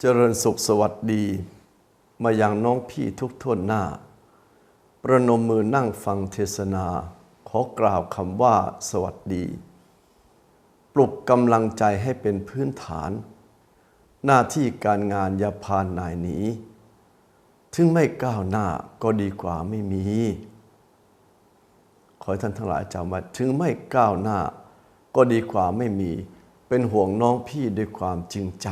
เจริญสุขสวัสดี มาอย่างน้องพี่ทุกท่วนหน้า ประนมมือนั่งฟังเทศนา ขอกล่าวคำว่าสวัสดี ปลุกกำลังใจให้เป็นพื้นฐาน หน้าที่การงานอย่าพานนายหนีถึงไม่ก้าวหน้าก็ดีกว่าไม่มี ขอให้ท่านทั้งหลายจำไว้ถึงไม่ก้าวหน้า ก็ดีกว่าไม่มี เป็นห่วงน้องพี่ด้วยความจริงใจ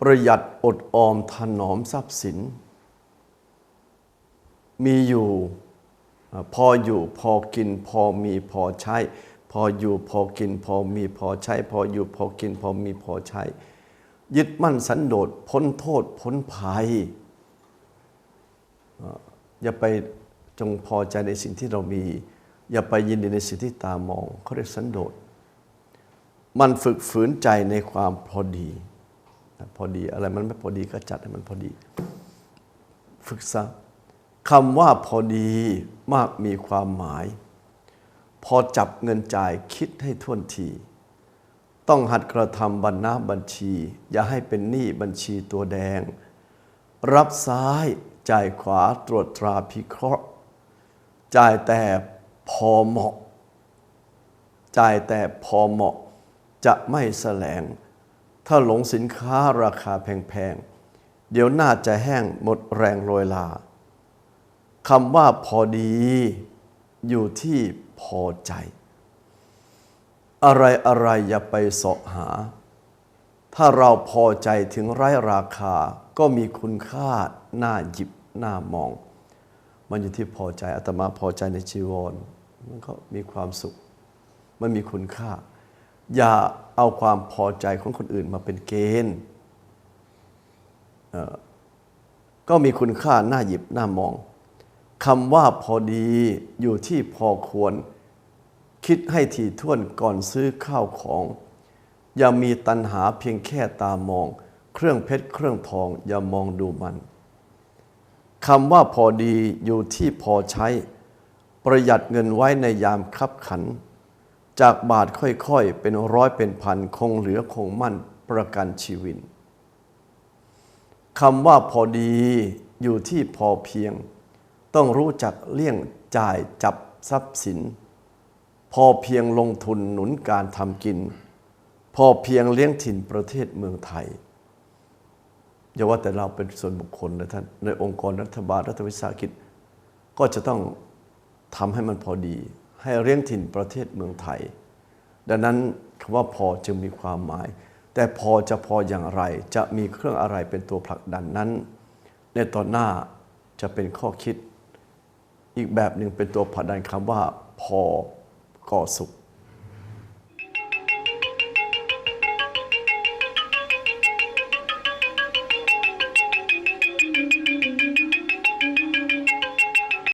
ประหยัดอดออมถนอมทรัพย์สิน มีอยู่พออยู่พอกินพอมีพอใช้ พออยู่พอกินพอมีพอใช้ พออยู่พอกินพอมีพอใช้ ยึดมั่นสันโดษพ้นโทษพ้นภัยอย่าไปจงพอใจในสิ่งที่เรามี อย่าไปยินดีในสิ่งที่ตามองเขาเรียกสันโดษมันฝึกฝืนใจในความพอดี พอดีอะไรมันไม่พอดีก็จัดให้มันพอดี ฝึกซะคำว่าพอดีมากมีความหมาย พอจับเงินจ่ายคิดให้ท่วนที ต้องหัดกระทำบัญนาบัญชี อย่าให้เป็นหนี้บัญชีตัวแดง รับซ้ายจ่ายขวาตรวจตราพิเคราะห์ จ่ายแต่พอเหมาะ จ่ายแต่พอเหมาะจะไม่แสลง ถ้าหลงสินค้าราคาแพงๆ เดี๋ยวน่าจะแห้งหมดแรงโรยลาคำว่าพอดี อยู่ที่พอใจ อะไรอะไรอย่าไปเสาะหา ถ้าเราพอใจถึงไร้ราคาก็มีคุณค่าน่าหยิบน่ามอง มันอยู่ที่พอใจอาตมาพอใจในจีวร มันก็มีความสุข มันมีคุณค่า อย่าเอาความพอใจของคนอื่นมาเป็นเกณฑ์ก็มีคุณค่าน่าหยิบน่ามองคำว่าพอดีอยู่ที่พอควร คิดให้ถี่ถ้วนก่อนซื้อข้าวของ อย่ามีตัณหาเพียงแค่ตามอง เครื่องเพชรเครื่องทองอย่ามองดูมันคำว่าพอดีอยู่ที่พอใช้ ประหยัดเงินไว้ในยามคับขัน จากบาทค่อยๆ เป็นร้อยเป็นพันคงเหลือคงมั่นประกันชีวิตคำว่าพอดีอยู่ที่พอเพียง ต้องรู้จักเลี่ยงจ่ายจับทรัพย์สิน พอเพียงลงทุนหนุนการทำกิน พอเพียงเลี้ยงถิ่นประเทศเมืองไทยอย่าว่าแต่เราเป็นส่วนบุคคลนะท่านในองค์กรรัฐบาลรัฐวิสาหกิจ ก็จะต้องทำให้มันพอดี ให้เลี้ยงถิ่นประเทศเมืองไทย ดังนั้นคำว่าพอจึงมีความหมาย แต่พอจะพออย่างไร จะมีเครื่องอะไรเป็นตัวผลักดันนั้น ในตอนหน้าจะเป็นข้อคิด อีกแบบหนึ่งเป็นตัวผลักดันคำว่า พอก่อสุข